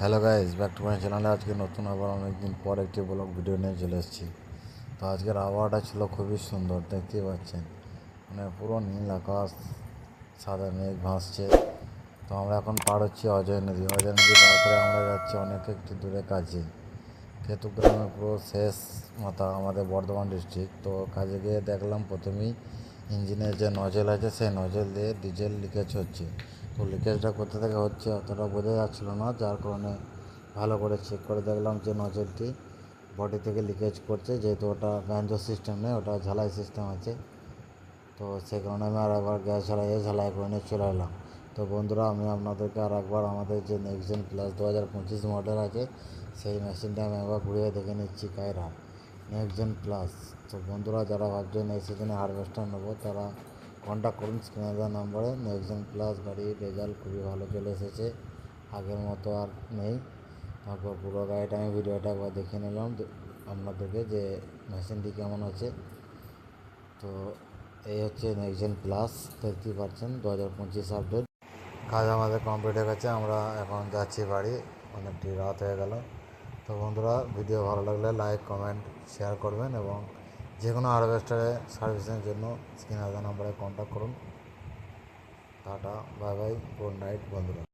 Hello guys back to my চ্যানেলে আজকে নতুন আবার অনেকদিন পর একটি ব্লগ ভিডিও নিয়ে চলে এসেছি। তো আজকের আবহাওয়াটা ছিল খুবই সুন্দর, দেখতেই পাচ্ছেন। মানে পুরো নীল আকাশ, সাদা মেঘ ভাসছে। তো আমরা এখন পার হচ্ছি অজয় নদী। অজয় নদী পার করে আমরা যাচ্ছি অনেক একটু দূরে কাজে। কেতুগ্রামের পুরো শেষ মাথা আমাদের বর্ধমান ডিস্ট্রিক্ট তো কাজে গিয়ে দেখলাম প্রথমেই ইঞ্জিনের যে নজেল আছে, সেই নজেল দিয়ে ডিজেল লিকেজ হচ্ছে। তো লিকেজটা কোথা থেকে হচ্ছে অতটা বোঝা যাচ্ছিল না, যার কারণে ভালো করে চেক করে দেখলাম যে নজেলটি বডি থেকে লিকেজ করছে, যেহেতু ওটা ব্যাঞ্জো সিস্টেম নেই, ওটা ঝালাই সিস্টেম আছে। তো সেই কারণে আমি আর একবার গ্যাস ঝালাইয়ে ঝালাই করে নিয়ে চলে এলাম। তো বন্ধুরা, আমি আপনাদেরকে আর একবার আমাদের যে নেক্সট প্লাস দু হাজার পঁচিশ মডেল আছে, সেই মেশিনটা আমি একবার ঘুরিয়ে দেখে নিচ্ছি, কায়রা। নেক্সট প্লাস তো বন্ধুরা, যারা ভাবছেন এই সিজনে হারভেস্টার নেব, তারা কন্ট্যাক্ট করুন স্ক্রিনে দেওয়া নম্বরে নেক্সট প্লাস গাড়ির রেজাল্ট খুবই ভালো চলে এসেছে। আগের মতো আর নেই। তারপর পুরো গাড়িটা আমি ভিডিওটা একবার দেখে নিলাম। আপনাদেরকে যে মেশিনটি কেমন আছে তো এই হচ্ছে নেক্সট প্লাস দেখতেই পাচ্ছেন দু হাজার পঁচিশ আপডেট কাজ আমাদের কমপ্লিট হয়ে গেছে। আমরা এখন যাচ্ছি বাড়ি। অনেকটি রাত হয়ে গেল। তো বন্ধুরা ভিডিও ভালো লাগলে লাইক কমেন্ট শেয়ার করবেন এবং যে কোনো হারভেস্টারে সার্ভিসের জন্য স্ক্রিন আদা নাম্বারে কন্ট্যাক্ট করুন। Tata, bye bye good night বন্ধুরা।